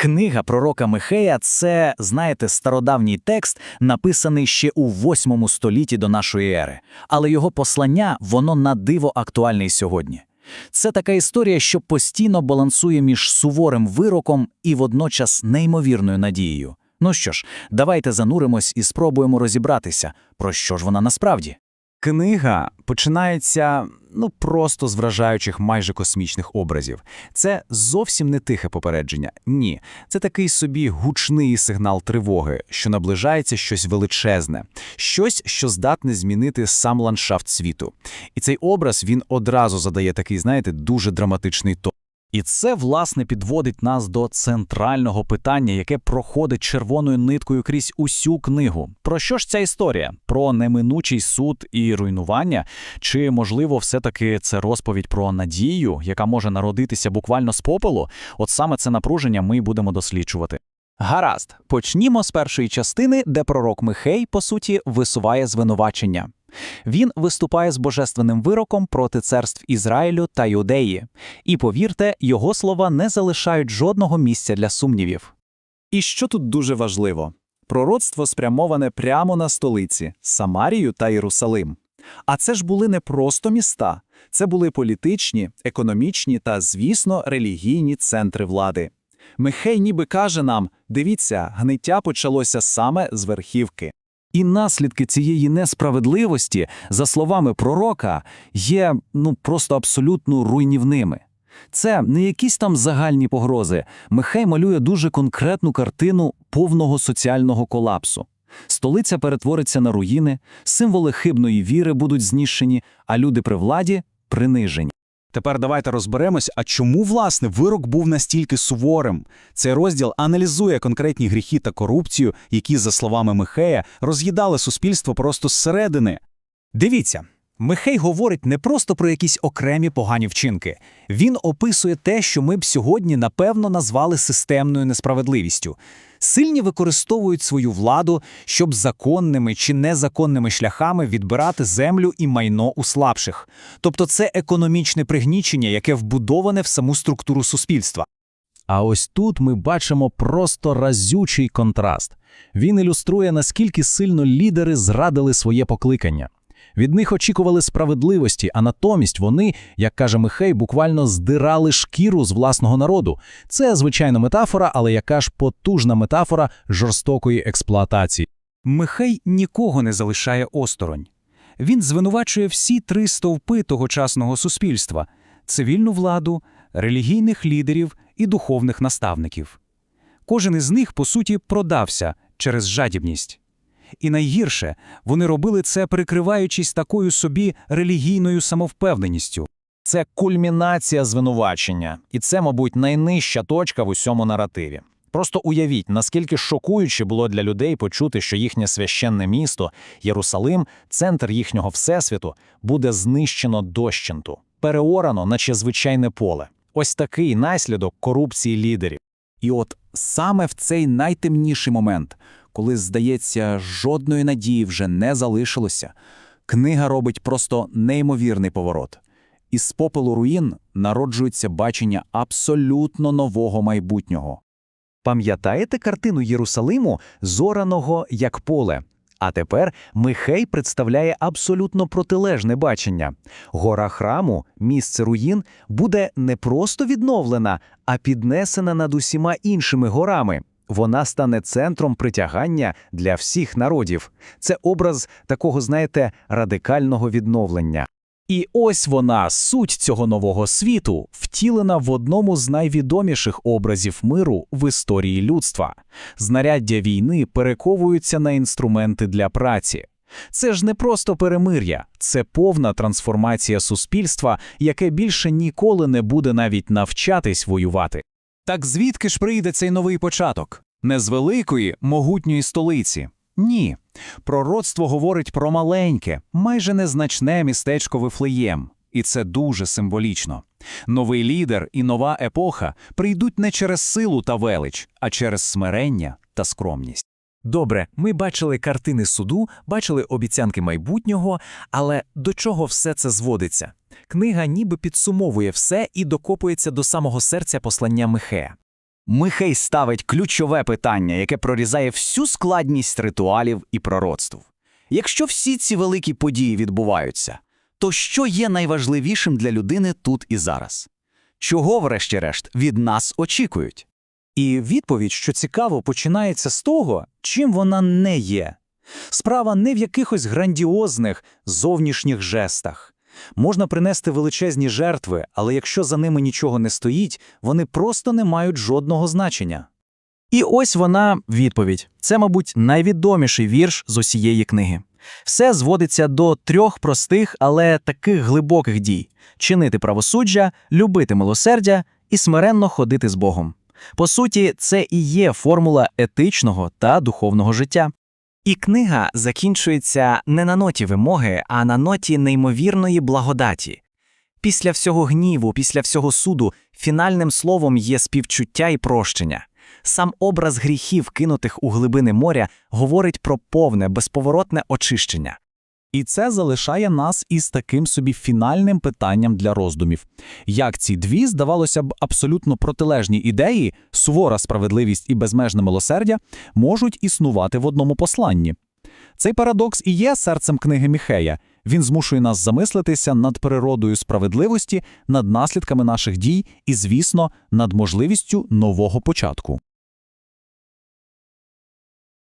Книга пророка Михея це, знаєте, стародавній текст, написаний ще у 8 столітті до нашої ери, але його послання воно на диво актуальне й сьогодні. Це така історія, що постійно балансує між суворим вироком і водночас неймовірною надією. Ну що ж, давайте зануримось і спробуємо розібратися, про що ж вона насправді. Книга починається ну просто з вражаючих майже космічних образів. Це зовсім не тихе попередження. Ні, це такий собі гучний сигнал тривоги, що наближається щось величезне, щось, що здатне змінити сам ландшафт світу. І цей образ він одразу задає такий, знаєте, дуже драматичний тон. І це, власне, підводить нас до центрального питання, яке проходить червоною ниткою крізь усю книгу. Про що ж ця історія? Про неминучий суд і руйнування? Чи, можливо, все-таки це розповідь про надію, яка може народитися буквально з попелу? От саме це напруження ми будемо досліджувати. Гаразд, почнімо з першої частини, де пророк Михей, по суті, висуває звинувачення. Він виступає з божественним вироком проти царств Ізраїлю та Юдеї. І повірте, його слова не залишають жодного місця для сумнівів. І що тут дуже важливо? Пророцтво спрямоване прямо на столиці Самарію та Єрусалим. А це ж були не просто міста, це були політичні, економічні та, звісно, релігійні центри влади. Михей ніби каже нам: дивіться, гниття почалося саме з верхівки. І наслідки цієї несправедливості, за словами пророка, є ну просто абсолютно руйнівними. Це не якісь там загальні погрози. Михей малює дуже конкретну картину повного соціального колапсу. Столиця перетвориться на руїни, символи хибної віри будуть знищені, а люди при владі принижені. Тепер давайте розберемось, а чому, власне, вирок був настільки суворим. Цей розділ аналізує конкретні гріхи та корупцію, які, за словами Михея, роз'їдали суспільство просто зсередини. Дивіться, Михей говорить не просто про якісь окремі погані вчинки. Він описує те, що ми б сьогодні напевно назвали системною несправедливістю. Сильні використовують свою владу, щоб законними чи незаконними шляхами відбирати землю і майно у слабших. Тобто це економічне пригнічення, яке вбудоване в саму структуру суспільства. А ось тут ми бачимо просто разючий контраст. Він ілюструє, наскільки сильно лідери зрадили своє покликання. Від них очікували справедливості, а натомість вони, як каже Михей, буквально здирали шкіру з власного народу. Це, звичайно, метафора, але яка ж потужна метафора жорстокої експлуатації. Михей нікого не залишає осторонь. Він звинувачує всі три стовпи тогочасного суспільства цивільну владу, релігійних лідерів і духовних наставників. Кожен із них, по суті, продався через жадібність. І найгірше, вони робили це, прикриваючись такою собі релігійною самовпевненістю. Це кульмінація звинувачення, і це, мабуть, найнижча точка в усьому наративі. Просто уявіть, наскільки шокуюче було для людей почути, що їхнє священне місто, Єрусалим, центр їхнього всесвіту, буде знищено дощенту, переорано, наче звичайне поле. Ось такий наслідок корупції лідерів. І от саме в цей найтемніший момент, коли, здається, жодної надії вже не залишилося, книга робить просто неймовірний поворот. Із попелу руїн народжується бачення абсолютно нового майбутнього. Пам'ятаєте картину Єрусалиму, зораного як поле? А тепер Михей представляє абсолютно протилежне бачення. Гора храму, місце руїн, буде не просто відновлена, а піднесена над усіма іншими горами. Вона стане центром притягання для всіх народів. Це образ такого, знаєте, радикального відновлення. І ось вона, суть цього нового світу, втілена в одному з найвідоміших образів миру в історії людства. Знаряддя війни перековуються на інструменти для праці. Це ж не просто перемир'я, це повна трансформація суспільства, яке більше ніколи не буде навіть навчатись воювати. Так звідки ж прийде цей новий початок? Не з великої, могутньої столиці. Ні. Пророцтво говорить про маленьке, майже незначне містечко Вифлеєм. І це дуже символічно. Новий лідер і нова епоха прийдуть не через силу та велич, а через смирення та скромність. Добре, ми бачили картини суду, бачили обіцянки майбутнього, але до чого все це зводиться? Книга ніби підсумовує все і докопується до самого серця послання Михея. Михей ставить ключове питання, яке прорізає всю складність ритуалів і пророцтв. Якщо всі ці великі події відбуваються, то що є найважливішим для людини тут і зараз? Чого, врешті-решт, від нас очікують? І відповідь, що цікаво, починається з того, чим вона не є. Справа не в якихось грандіозних зовнішніх жестах. Можна принести величезні жертви, але якщо за ними нічого не стоїть, вони просто не мають жодного значення. І ось вона відповідь. Це, мабуть, найвідоміший вірш з усієї книги. Все зводиться до трьох простих, але таких глибоких дій: чинити правосуддя, любити милосердя і смиренно ходити з Богом. По суті, це і є формула етичного та духовного життя. І книга закінчується не на ноті вимоги, а на ноті неймовірної благодаті. Після всього гніву, після всього суду, фінальним словом є співчуття і прощення. Сам образ гріхів, кинутих у глибини моря, говорить про повне, безповоротне очищення. І це залишає нас із таким собі фінальним питанням для роздумів. Як ці дві, здавалося б, абсолютно протилежні ідеї, сувора справедливість і безмежне милосердя, можуть існувати в одному посланні? Цей парадокс і є серцем книги Міхея. Він змушує нас замислитися над природою справедливості, над наслідками наших дій і, звісно, над можливістю нового початку.